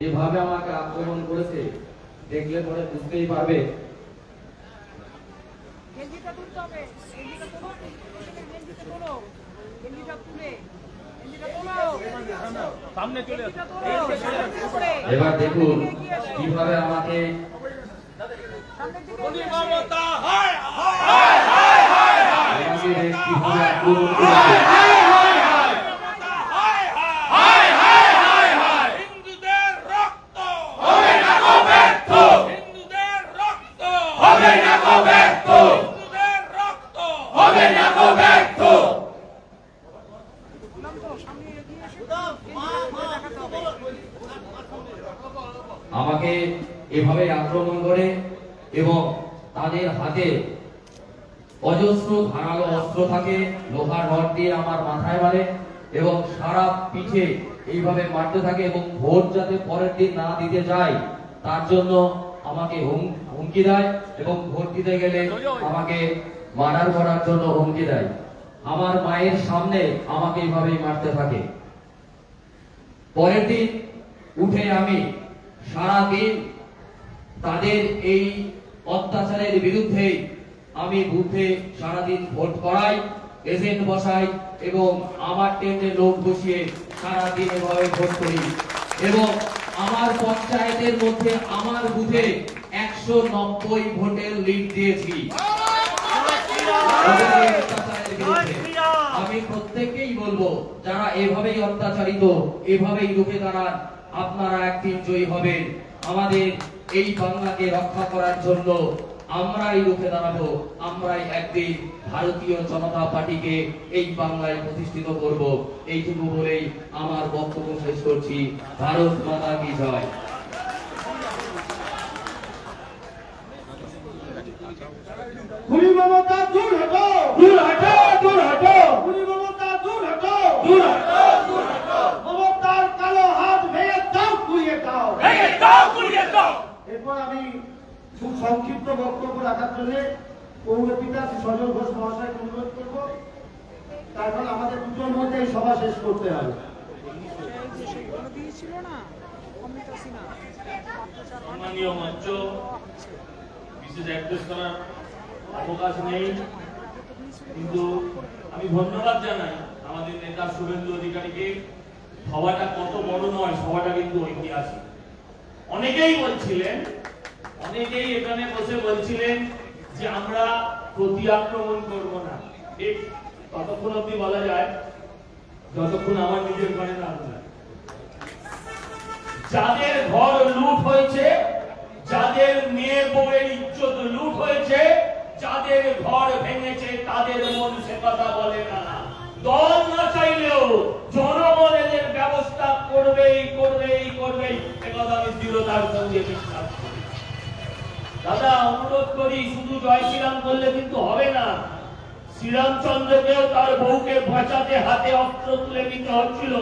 যেভাবে আমাকে আক্রমণ করেছে দেখলে পরে বুঝতেই পারবে হবে গেঞ্জিটা তোলো গেঞ্জিটা তোলো গেঞ্জিটা তুলে গেঞ্জিটা তোলো সামনে চলে আসো গেঞ্জিটা তোলো উপরে। এবার দেখুন এগিয়ে এসো। কীভাবে আমাকে সামনের দিকে বলি এগিয়ে এসো। মমতা হায় হায় আমাকে কীভাবে আক্রমণ করেছে হিন্দুদের রক্ত হবে না গো ব্যর্থ হিন্দুদের রক্ত হবে না গো ব্যর্থ হিন্দুদের রক্ত হবে না গো ব্যর্থ নাম তো, সামনে এগিয়ে এসো। গেঞ্জিটা তুলে দেখাতে হবে। আমাকে এভাবে আক্রমণ করে এবং তাদের হাতে অজস্র ধারালো অস্ত্র থাকে, লোহার রড দিয়ে আমার মাথায় মারে এবং সারা পিঠে এইভাবে মারতে থাকে এবং ভোট যাতে পরের দিন না দিতে যায়, তার জন্য আমাকে হুম- হুমকি দেয় এবং ভোট দিতে গেলে আমাকে মার্ডার করার জন্য হুমকি দেয়। আমার মায়ের সামনে আমাকে এইভাবেই মারতে থাকে। পরের দিন উঠে আমি সারা দিন তাদের এই অত্যাচারের বিরুদ্ধে আমি বুথে সারাদিন ভোট করাই এজেন্ট বসাই এবং আমার টেন্টে লোক বসিয়ে সারাদিন এভাবে ভোট করি। এবং আমার পঞ্চায়েতের মধ্যে আমার বুথে একশো নব্বই ভোটের লিড দিয়েছি। আমি প্রত্যেককেই বলব, যারা এভাবেই অত্যাচারিত, এভাবেই রুখে দাঁড়ান, আপনারা একদিন জয়ী হবেন। আমাদের এই বাংলাকে রক্ষা করার জন্য আমরাই রুখে দাঁড়াবো, আমরাই একদিন ভারতীয় জনতা পার্টিকে এই বাংলায় প্রতিষ্ঠিত করব। এইটুকু বলেই আমার বক্তব্য শেষ করছি। ভারত মাতা কি জয়? খুনি মমতা এরপর আমি খুব সংক্ষিপ্ত বক্তব্য রাখার জন্য পৌরপিতা শ্রী সজল ঘোষ অনুরোধ করব। তারপর আমাদের মধ্যে এই সভা শেষ করতে হবে। সম্মানীয় মঞ্চ, বিশেষ করার অবকাশ নেই। কিন্তু আমি ধন্যবাদ জানাই আমাদের নেতা শুভেন্দু অধিকারীকে। সভাটা কত বড় নয়, সভাটা কিন্তু ঐতিহাসিক। অনেকেই বলছিলেন, অনেকেই এখানে বসে বলছিলেন যে আমরা প্রতি আক্রমণ করব না। ঠিক, ততক্ষণ অব্দি বলা যায়, যতক্ষণ আমার নিজের ঘরে না যাদের ঘর লুট হয়েছে, যাদের মেয়ে বউয়ের ইজ্জত লুট হয়েছে, যাদের ঘর ভেঙেছে, তাদের মন সে কথা বলে না। দল না চাইলেও জনগণ এদের ব্যবস্থা করবেই করবেই করবেই। একথা আমি দৃঢ়তার সঙ্গে বিশ্বাস দাদা, অনুরোধ করি, শুধু জয় শ্রীরাম করলে কিন্তু হবে না। শ্রীরামচন্দ্রকেও তার বউকে বাঁচাতে হাতে অস্ত্র তুলে নিতে হচ্ছিল।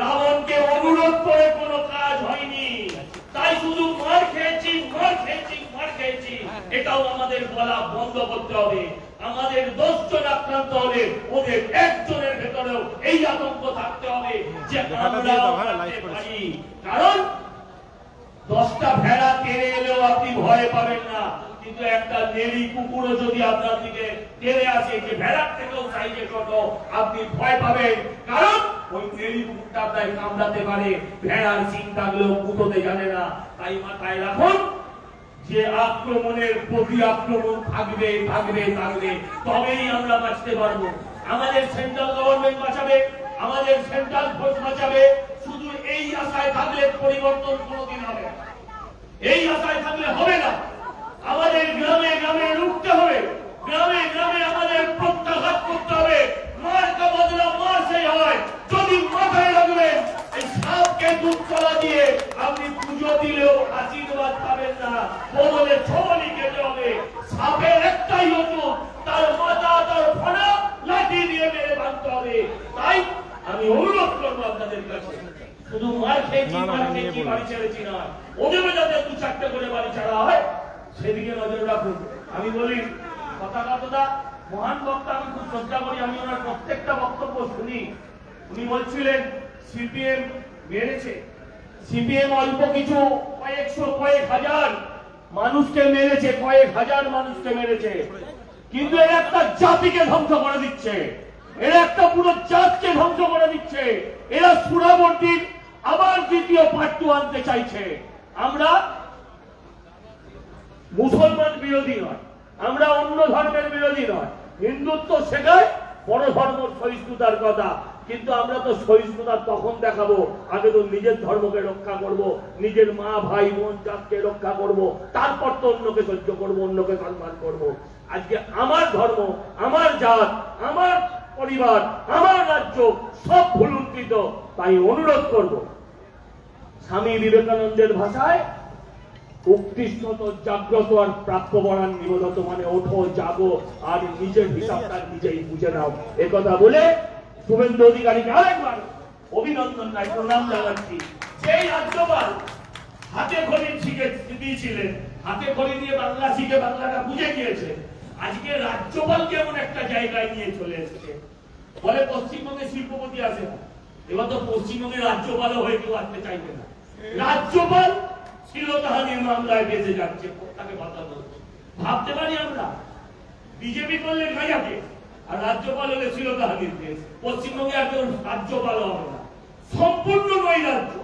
রাবণকে অনুরোধ করে কোনো কাজ হয়নি। তাই শুধু খেয়েছি এটাও আমাদের বলা বন্ধ করতে হবে। আমাদের দশজন আক্রান্ত হলে ওদের একজনের ভেতরেও এই আতঙ্ক থাকতে হবে যে আমরা কারণ দশটা ভেড়া তেড়ে এলেও আপনি ভয় পাবেন না। কিন্তু একটা নেড়ি কুকুরও যদি আপনার দিকে তেড়ে আসে যে ভেড়ার থেকেও সাইজে ছোট আপনি ভয় পাবেন। কারণ ওই নেড়ি কুকুরটা আপনার কামড়াতে পারে। ভেড়ার সিং থাকলেও কুটোতে জানে না। তাই মাথায় রাখুন যে আক্রমণের প্রতি আক্রমণ থাকবে থাকবে থাকবে, তবেই আমরা বাঁচতে পারব। আমাদের সেন্ট্রাল গভর্নমেন্ট বাঁচাবে, আমাদের সেন্ট্রাল ফোর্স বাঁচাবে, শুধু এই আশায় থাকলে পরিবর্তন কোনোদিন হবে। এই আশায় থাকলে হবে না। আমাদের গ্রামে গ্রামে রুখতে হবে। গ্রামে গ্রামে আমাদের প্রত্যাঘাত করতে হবে। মার কা বদলা মার সেই হয়। যদি মাথায় রাখবেন সাপকে দুধ দিয়ে আপনি পুজো দিলেও আশীর্বাদ পাবেন না। বদলে ছবলি খেতে হবে। সাপের একটাই ওষুধ তার মাথা তার ফোনা লাঠি দিয়ে মেরে ভাঙতে হবে। তাই আমি অনুরোধ করব আপনাদের কাছে শুধু মার খেয়েছি মার খেয়েছি বাড়ি ছেড়েছি না। ওদেরও যাতে দু চারটে করে বাড়ি ছাড়া হয় সেদিকে নজর রাখুন। আমি বলি কথা কথাটা মহান বক্তা আমি খুব শ্রদ্ধা করি আমি ওনার প্রত্যেকটা বক্তব্য শুনি। উনি বলছিলেন সিপিএম মেরেছে। সিপিএম অল্প কিছু কয়েকশো, কয়েক হাজার মানুষকে মেরেছে, কয়েক হাজার মানুষকে মেরেছে। কিন্তু এরা একটা জাতিকে ধ্বংস করে দিচ্ছে। এরা একটা পুরো জাতকে ধ্বংস করে দিচ্ছে। এরা সুরাবর্তীর আবার দ্বিতীয় পাট্টু আনতে চাইছে। আমরা মুসলমান বিরোধী নয়। আমরা অন্য ধর্মের বিরোধী নয়। হিন্দুত্ব শেখায় বড় ধর্ম সহিষ্ণুতার কথা। কিন্তু আমরা তো সহিষ্ণুতা তখন দেখাবো, আগে তো নিজের ধর্মকে রক্ষা করব, নিজের মা, ভাই, বোন, জাতকে রক্ষা করব, তারপর তো অন্যকে সহ্য করব, অন্যকে সম্মান করব। আজকে আমার ধর্ম, আমার জাত, আমার পরিবার, আমার রাজ্য, সব ভুলুণ্ঠিত তাই অনুরোধ করব, স্বামী বিবেকানন্দের ভাষায় উৎকৃষ্টত জাগ্রত আর প্রাপ্য বরান নিবদত মানে ওঠো, জাগো, আর নিজের হিসাবটা নিজেই বুঝে নাও। এ কথা বলে শুভেন্দু অধিকারীকে আরেকবার অভিনন্দন নাই প্রণাম জানাচ্ছি। সেই রাজ্যপাল হাতে খড়ি শিখে দিয়েছিলেন, হাতে খড়ি দিয়ে বাংলা শিখে বাংলাটা বুঝে গিয়েছে, আজকে রাজ্যপালকে এমন একটা জায়গায় নিয়ে চলে এসেছে। বলে পশ্চিমবঙ্গে শিল্পপতি আসে না এবার তো পশ্চিমবঙ্গের রাজ্যপালও হয়ে কেউ আসতে চাইবে না। রাজ্যপাল শিলতাহানির মামলায় বেঁচে যাচ্ছে তাকে বাঁচানো হচ্ছে। ভাবতে পারি আমরা? বিজেপি করলে গাঁজাকে আর রাজ্যপাল হলে শিলতাহানির দেশ পশ্চিমবঙ্গে একজন রাজ্যপাল না। সম্পূর্ণ নৈরাজ্য।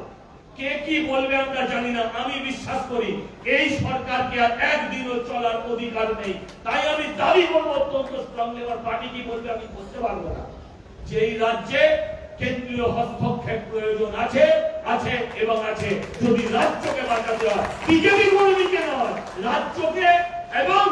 কে কি বলবে আমরা জানি না। আমি বিশ্বাস করি, এই সরকারকে আর একদিনও চলার অধিকার নেই। তাই আমি দাবি করব, অত্যন্ত স্ট্রংলি আমার পার্টি কি বলবে আমি বুঝতে পারব না। যে এই রাজ্যে কেন্দ্রীয় হস্তক্ষেপ প্রয়োজন আছে আছে এবং আছে। যদি রাজ্যকে বাঁচাতে হয়, বিজেপি কোনো দিকে নয়, রাজ্যকে এবং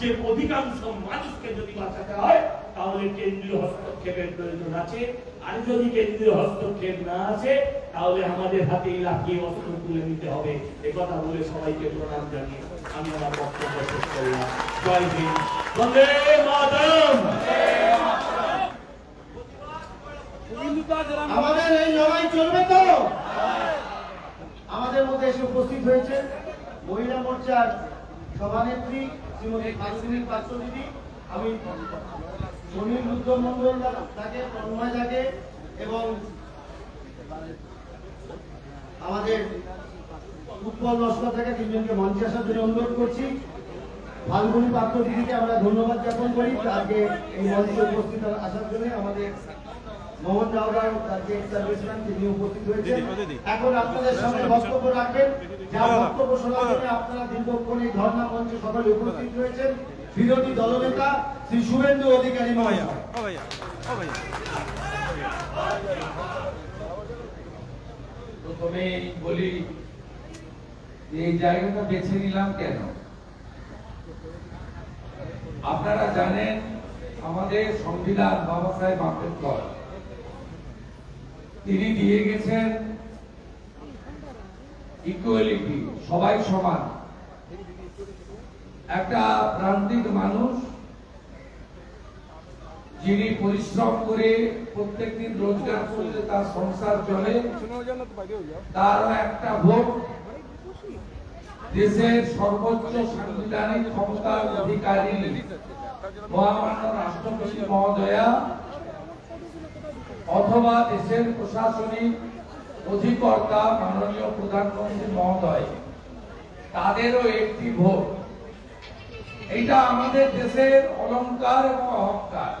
রাজ্যের অধিকাংশ মানুষকে যদি বাঁচাতে হয়, তাহলে কেন্দ্রীয় হস্তক্ষেপের প্রয়োজন আছে। আর যদি কেন্দ্রীয় হস্তক্ষেপ না আছে তাহলে আমাদের হাতে লাফিয়ে অস্ত্র তুলে নিতে হবে। এ কথা বলে সবাইকে প্রণাম জানিয়ে আমি আমার বক্তব্য শেষ করলাম। জয় হিন্দ। আমাদের এই লড়াই চলবে তো? আমাদের মধ্যে এসে উপস্থিত হয়েছে মহিলা মোর্চার সভানেত্রী শ্রীমতী ফাল্গুনী পাত্র দিদি আমি রুদ্র মন্ডল তাকে, তন্ময় তাকে এবং আমাদের উৎপল লস্কর থেকে তিনজনকে মঞ্চে আসার জন্য অনুরোধ করছি। ফাল্গুনী পাত্র দিদিকে আমরা ধন্যবাদ জ্ঞাপন করি। তাকে এই মঞ্চে উপস্থিত আসার জন্য আমাদের মোহন সার্ভিসম্যান তিনি উপস্থিত হয়েছেন। এখন আপনাদের সামনে বক্তব্য রাখবেন। যা বক্তব্য শোনার জন্য আপনারা দীর্ঘক্ষণ এই ধর্ণা মঞ্চে সকলে উপস্থিত হয়েছেন বিরোধী দলনেতা শ্রী শুভেন্দু অধিকারী মহাশয় প্রথমে বলি এই জায়গাটা বেছে নিলাম কেন? আপনারা জানেন আমাদের সংবিধান বাবা সাহেব আম্বেদকর তিনি দিয়ে গেছেন ইকুয়ালিটি সবাই সমান। একটা প্রান্তিক মানুষ, যিনি পরিশ্রম করে প্রত্যেকদিন রোজগার করলে তার সংসার চলে, তারও একটা ভোট। দেশের সর্বোচ্চ সাংবিধানিক ক্ষমতার অধিকারী মহামান্য রাষ্ট্রপতি মহোদয়া অথবা দেশের প্রশাসনিক অধিকর্তা মাননীয় প্রধানমন্ত্রী মহোদয়, তাদেরও একটি ভোট। এটা আমাদের দেশের অলংকার এবং অহংকার।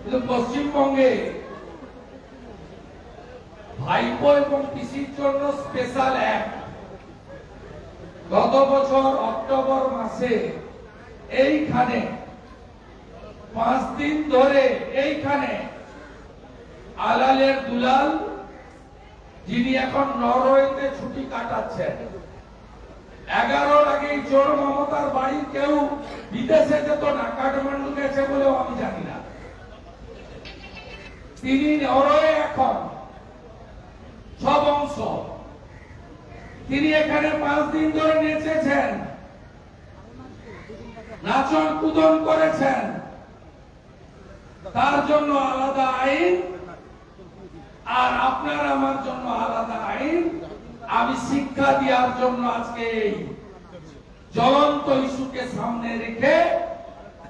কিন্তু পশ্চিমবঙ্গে ভাইপো এবং পিসির জন্য স্পেশাল অ্যাক্ট গত বছর অক্টোবর মাসে এইখানে, পাঁচ দিন ধরে এইখানে আলালের দুলাল, যিনি এখন নরওয়েতে ছুটি কাটাচ্ছেন। এগারোর আগে চোর মমতার বাড়ির কেউ বিদেশে যেত না, কাঠমান্ডু গেছে বলেও আমি জানি না। তিনি নরওয়ে এখন সব অংশ। তিনি এখানে পাঁচ দিন ধরে নেচেছেন নাচন কুদন করেছেন। তার জন্য আলাদা আইন আর আপনার আমার জন্য আলাদা আইন। আমি শিক্ষা দেওয়ার জন্য আজকে জ্বলন্ত ইস্যুকে সামনে রেখে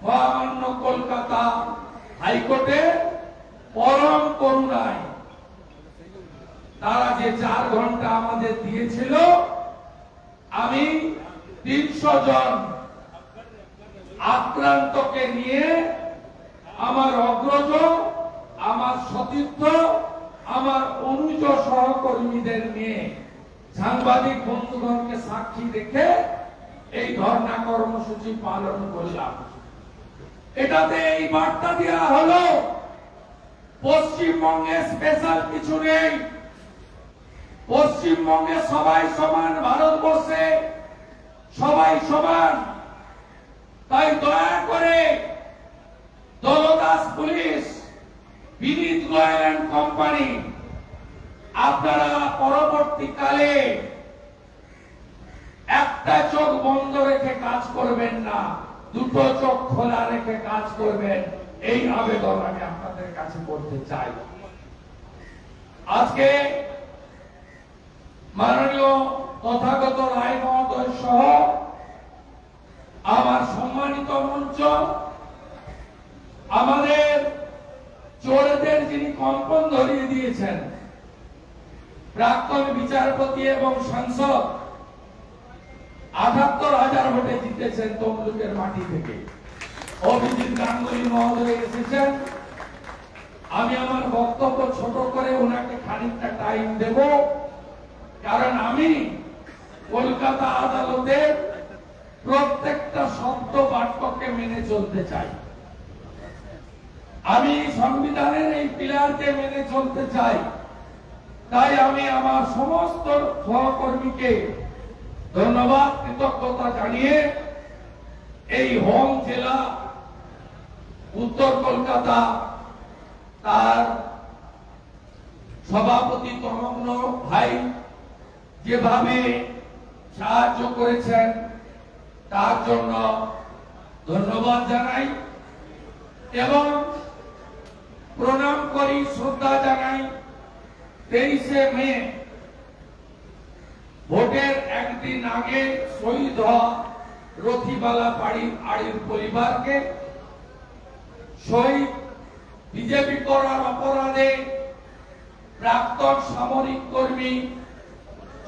মহামান্য কলকাতা হাইকোর্টে পরম করুণায় তারা যে চার ঘণ্টা আমাদের দিয়েছিল, আমি তিনশো জন আক্রান্তকে নিয়ে আমার অগ্রজ, আমার সতীর্থ আমার অনুজ সহকর্মীদের নিয়ে সাংবাদিক বন্ধুগণকে সাক্ষী রেখে এই ধর্ণা কর্মসূচি পালন করলাম। এটাতে এই বার্তা দেওয়া হলো, পশ্চিমবঙ্গে স্পেশাল কিছু নেই। পশ্চিমবঙ্গে সবাই সমান, ভারতবর্ষে সবাই সমান। তাই দয়া করে দলদাস পুলিশ বিনীত গোয়েল কোম্পানি, আপনারা পরবর্তীকালে একটা চোখ বন্ধ রেখে কাজ করবেন না, দুটো চোখ খোলা রেখে কাজ করবেন। এই আবেদন আমি আপনাদের কাছে করতে চাই। আজকে মাননীয় তথাগত রায় মহোদয় সহ আমার সম্মানিত মঞ্চ, আমাদের চোরদের যিনি কম্পন ধরিয়ে দিয়েছেন, প্রাক্তন বিচারপতি এবং সাংসদ, আটাত্তর হাজার ভোটে জিতেছেন তমলুকের মাটি থেকে। অভিজিৎ গাঙ্গুলি মহোদয় এসেছেন। আমি আমার বক্তব্য ছোট করে ওনাকে খানিকটা টাইম দেব, কারণ আমি কলকাতা আদালতের প্রত্যেকটা শব্দ বাক্যকে মেনে চলতে চাই। আমি সংবিধানের এই পিলারকে মেনে চলতে চাই। তাই আমি আমার সমস্ত সহকর্মীকে ধন্যবাদ, কৃতজ্ঞতা জানিয়ে এই হোম জেলা, উত্তর কলকাতা, তার সভাপতি তমগ্ন ভাই যেভাবে সাহায্য করেছেন, তার জন্য ধন্যবাদ জানাই। এবং প্রণাম করি শ্রদ্ধা জানাই। তেইশে মে, ভোটের একদিন আগে শহীদ হওয়া রথিবালা বাড়ির আড়ির পরিবারকে শহীদ বিজেপি করার অপরাধে প্রাক্তন সামরিক কর্মী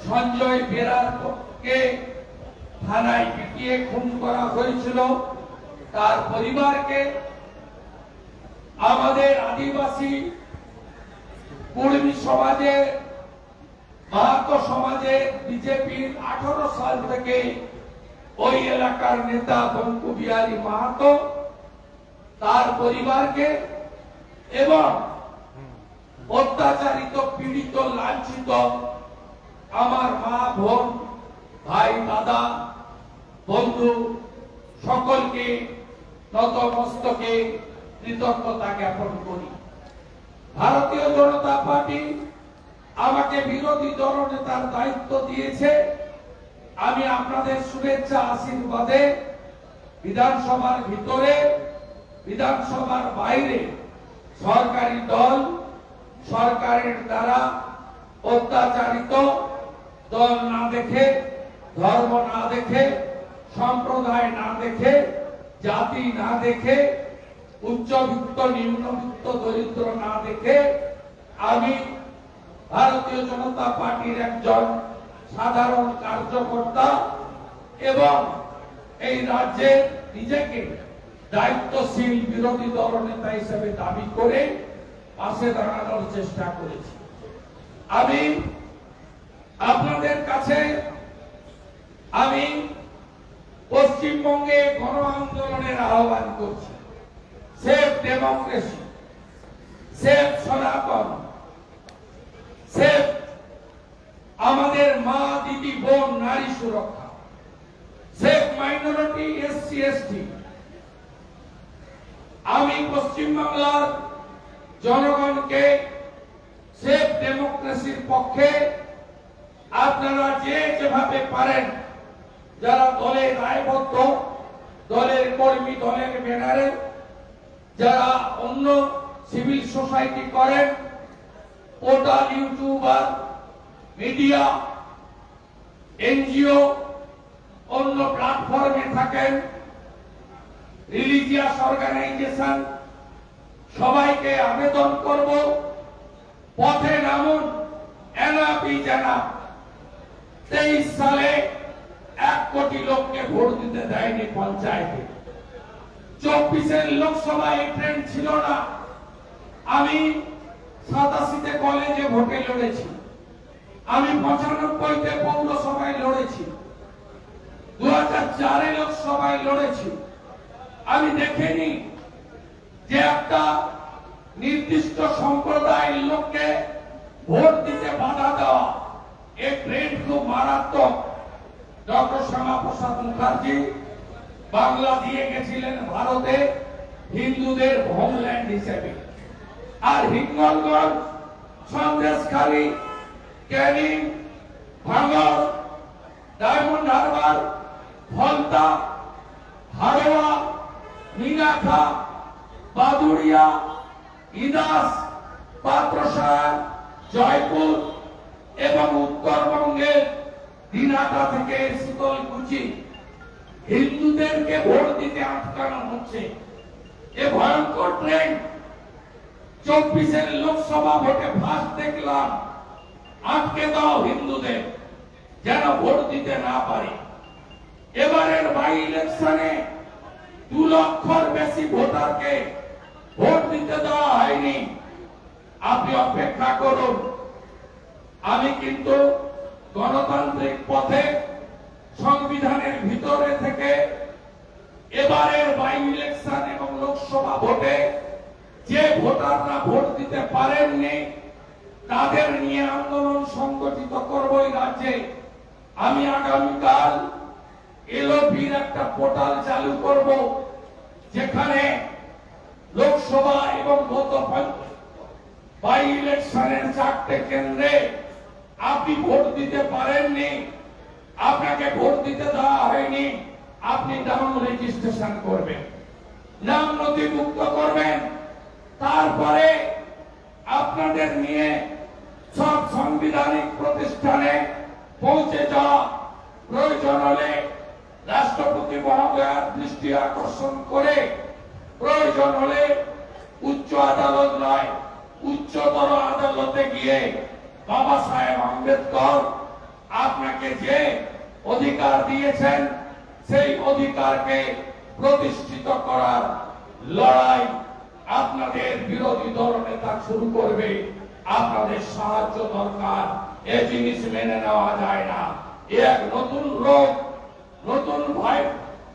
সঞ্জয় বেরারকে থানায় পিটিয়ে খুন করা হয়েছিল। তার পরিবারকে আমাদের আদিবাসী কর্মী সমাজে মাহাতো সমাজে বিজেপির আঠারো সাল থেকে ওই এলাকার নেতা বঙ্কু বিহারী মাহাতো তার পরিবারকে এবং অত্যাচারিত, পীড়িত, লাঞ্ছিত আমার মা, বোন, ভাই, দাদা, বন্ধু সকলকে নতমস্তকে কৃতজ্ঞতা জ্ঞাপন করি। ভারতীয় জনতা পার্টি আমাকে বিরোধী দলনেতার দায়িত্ব দিয়েছে। আমি আপনাদের শুভেচ্ছা আশীর্বাদে বিধানসভার ভিতরে, বিধানসভার বাইরে সরকারি দল, সরকারের দ্বারা অত্যাচারিত দল না দেখে, ধর্ম না দেখে, সম্প্রদায় না দেখে, জাতি না দেখে উচ্চবিত্ত, নিম্নবিত্ত, দরিদ্র না দেখে আমি ভারতীয় জনতা পার্টির একজন সাধারণ কার্যকর্তা এবং এই রাজ্যে নিজেকে দায়িত্বশীল বিরোধী দলনেতা হিসেবে দাবি করে পাশে দাঁড়ানোর চেষ্টা করেছি। আমি আপনাদের কাছে, আমি পশ্চিমবঙ্গে গণ আন্দোলনের আহ্বান করছি। Safe democracy, safe Sanatan, safe আমাদের মা, দিদি, বোন, নারী সুরক্ষা, সেফ মাইনরিটি এসসি এসটি আমি পশ্চিমবাংলার জনগণকে সেফ ডেমোক্রেসির পক্ষে আপনারা যে যেভাবে পারেন, যারা দলে দায়বদ্ধ, দলের কর্মী, দলের ব্যানারে যারা অন্য সিভিল সোসাইটি করেন, পোর্টাল ইউটিউবার, মিডিয়া, এনজিও, অন্য প্ল্যাটফর্মে থাকেন, রিলিজিয়াস অর্গানাইজেশন, সবাইকে আবেদন করব, পথে নামুন, এনাপি জানা তেইশ সালে এক কোটি লোককে ভোট দিতে দেয়নি পঞ্চায়েতে। চব্বিশের লোকসভায় এই ট্রেন্ড ছিল না। আমি সাতাশিতে কলেজে ভোটে লড়েছি। আমি পঁচানব্বইতে পৌরসভায় লড়েছি। দু হাজার চারে লোকসভায় লড়েছি। আমি দেখিনি যে একটা নির্দিষ্ট সম্প্রদায়ের লোককে ভোট দিতে বাধা দেওয়া এই ট্রেন্ড খুব মারাত্মক। ডক্টর শ্যামাপ্রসাদ মুখার্জি বাংলা দিয়ে গেছিলেন ভারতে হিন্দুদের হোমল্যান্ড হিসেবে। আর হিঙ্গলগঞ্জ সন্দেশখালী, ক্যানিং ভাঙর ডায়মন্ড হারবার ফলতা হারোয়া মিনাখা বাদুড়িয়া, ইদাস, পাত্রসার, জয়পুর এবং উত্তরবঙ্গের দিনাটা থেকে শীতলকুচি হিন্দুদেরকে ভোট দিতে আটকানো হচ্ছে। এ ভয়ঙ্কর ট্রেন্ড চব্বিশের লোকসভা ভোটে ফার্স্ট দেখলাম। আটকে দাও হিন্দুদের, যেন ভোট দিতে না পারে। এবারের বাই ইলেকশনে দু লক্ষর বেশি ভোটারকে ভোট দিতে দেওয়া হয়নি। আপনি অপেক্ষা করুন। আমি কিন্তু গণতান্ত্রিক পথে সংবিধানের ভিতরে থেকে এবারের বাই ইলেকশন এবং লোকসভা ভোটে যে ভোটাররা ভোট দিতে পারেননি, তাদের নিয়ে আন্দোলন সংগঠিত করব এই রাজ্যে। আমি আগামীকাল এলওপির একটা পোর্টাল চালু করব, যেখানে লোকসভা এবং গত বাই ইলেকশনের চারটে কেন্দ্রে আপনি ভোট দিতে পারেননি আপনাকে ভোট দিতে দেওয়া হয়নি। আপনি নাম রেজিস্ট্রেশন করবেন। নাম নথিভুক্ত করবেন। তারপরে আপনাদের নিয়ে সব সাংবিধানিক প্রতিষ্ঠানে পৌঁছে যাওয়া প্রয়োজন হলে রাষ্ট্রপতি মহোদয়ের দৃষ্টি আকর্ষণ করে প্রয়োজন হলে উচ্চ আদালত নয়, উচ্চতর আদালতে গিয়ে বাবা সাহেব আম্বেদকর আপনাকে যে অধিকার দিয়েছেন, সেই অধিকারকে প্রতিষ্ঠিত করার লড়াই আপনাদের বিরোধী দল নেতা শুরু করবে। আপনাদের সাহায্য দরকার, এ জিনিস মেনে নেওয়া যায় না। এক নতুন রোগ, নতুন ভাই,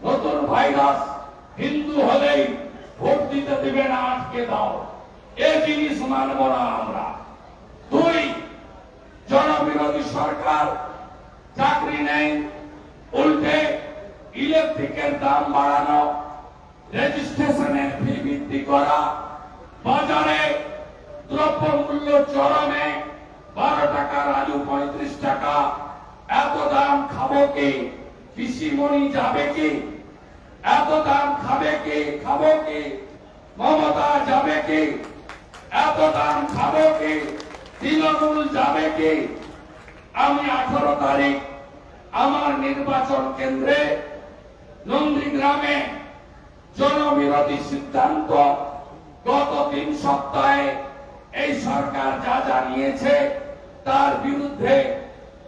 নতুন ভাইরাস। হিন্দু হলেই ভোট দিতে দিবে না, আটকে দাও। এ জিনিস মানব না আমরা। দুই, জনবিরোধী সরকার চাকরি নেই, উল্টে ইলেকট্রিকের দাম বাড়ানো রেজিস্ট্রেশনের ফি বৃদ্ধি করা, বাজারে দ্রব্য মূল্য চরমে বারো টাকার আলু পঁয়ত্রিশ টাকা, এত দাম খাব কি? কৃষিমণি যাবে কি? এত দাম খাবে কি? খাব কি? মমতা যাবে কি? এত দাম খাব কি? তৃণমূল যাবে কি? আমি আঠারো তারিখ আমার নির্বাচন কেন্দ্রে নন্দীগ্রামে জনবিরোধী সিদ্ধান্ত গত তিন সপ্তাহে এই সরকার যা যা নিয়েছে তার বিরুদ্ধে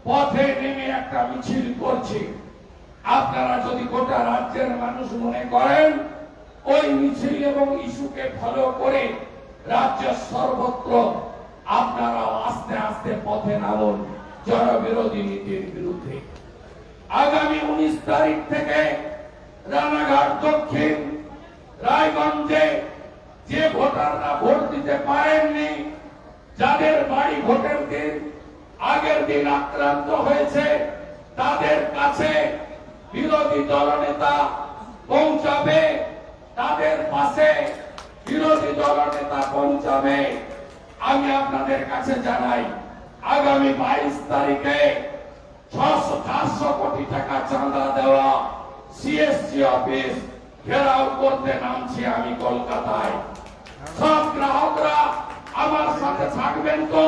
পথে নেমে একটা মিছিল করছি। আপনারা যদি গোটা রাজ্যের মানুষ মনে করেন, ওই মিছিল এবং ইস্যুকে ফলো করে রাজ্যের সর্বত্র আপনারা আস্তে আস্তে পথে নামুন। জনবিরোধী নীতির বিরুদ্ধে। আগামী উনিশ তারিখ থেকে রানাঘাট দক্ষিণ, রায়গঞ্জে যে ভোটাররা ভোট দিতে পারেননি, যাদের বাড়ি ভোটের দিন আগের দিন আক্রান্ত হয়েছে, তাদের কাছে বিরোধী দলনেতা পৌঁছাবে, তাদের পাশে বিরোধী দলনেতা পৌঁছাবে। আমি আপনাদের কাছে জানাই আগামী বাইশ তারিখে ছশো চারশো কোটি টাকা চাঁদা দেওয়া সিএসসি অফিস ঘেরাও করতে নামছি আমি কলকাতায়। সব গ্রাহকরা আমার সাথে থাকবেন তো?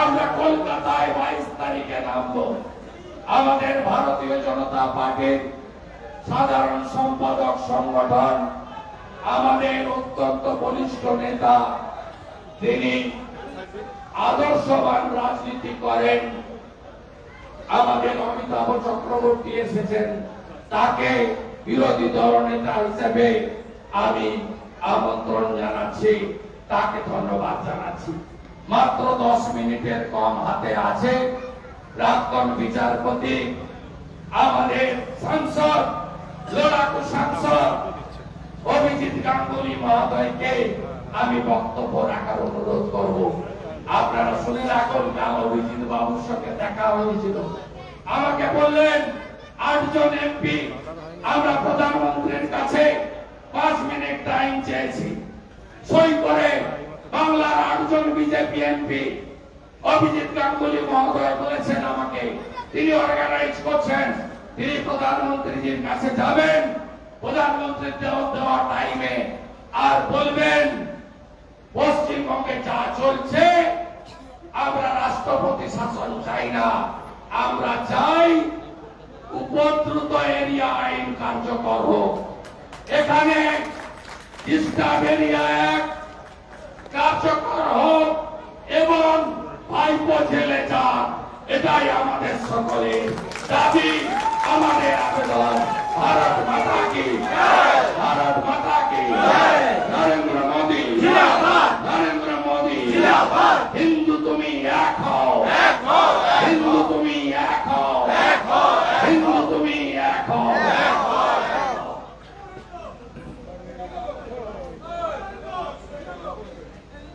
আমরা কলকাতায় বাইশ তারিখে নামবো। আমাদের ভারতীয় জনতা পার্টির সাধারণ সম্পাদক সংগঠন, আমাদের অত্যন্ত বলিষ্ঠ নেতা, তিনি আদর্শবান রাজনীতি করেন। আমাদের অমিতাভ চক্রবর্তী এসেছেন। তাকে বিরোধী দলনেতা হিসেবে আমি আমন্ত্রণ জানাচ্ছি। তাকে ধন্যবাদ জানাচ্ছি। মাত্র দশ মিনিটের কম হাতে আছে। প্রাক্তন বিচারপতি, আমাদের সাংসদ, লড়াকু সাংসদ, অভিজিৎ গাঙ্গুলি মহোদয়কে আমি বক্তব্য রাখার অনুরোধ করব। আপনারা শুনে রাখুন কাল অভিজিৎ বাবুর সঙ্গে দেখা হয়েছিল। আমাকে বললেন, আটজন এমপি, আমরা প্রধানমন্ত্রীর কাছে পাঁচ মিনিট টাইম চেয়েছি। সই করে বাংলার আটজন বিজেপি এমপি অভিজিৎ গাঙ্গুলি মহোদয় বলেছেন আমাকে। তিনি অর্গানাইজ করছেন। তিনি প্রধানমন্ত্রীজির কাছে যাবেন। প্রধানমন্ত্রীর দেওয়া টাইমে আর বলবেন পশ্চিমবঙ্গে যা চলছে আমরা রাষ্ট্রপতি শাসন চাই না। আমরা চাই উপদ্রুত এরিয়া আইন কার্যকর হোক। এখানে ডিস্টার্ব এরিয়া অ্যাক্ট কার্যকর হোক এবং ভাইপো জেলে যান এটাই আমাদের সকলের দাবি আমাদের আবেদন। ভারত মাতা কি? ভারত মাতা কি? নরেন্দ্র মোদী। হিন্দু তুমি এক হও। হিন্দু তুমি এক হও। হিন্দু তুমি এক হও।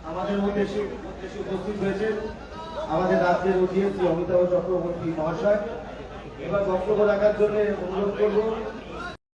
আমাদের মধ্যে উপস্থিত হয়েছে আমাদের রাজ্যের অধীন শ্রী অমিতাভ চক্রবর্তী মহাশয়। এবার বক্তব্য রাখার জন্য অনুরোধ করব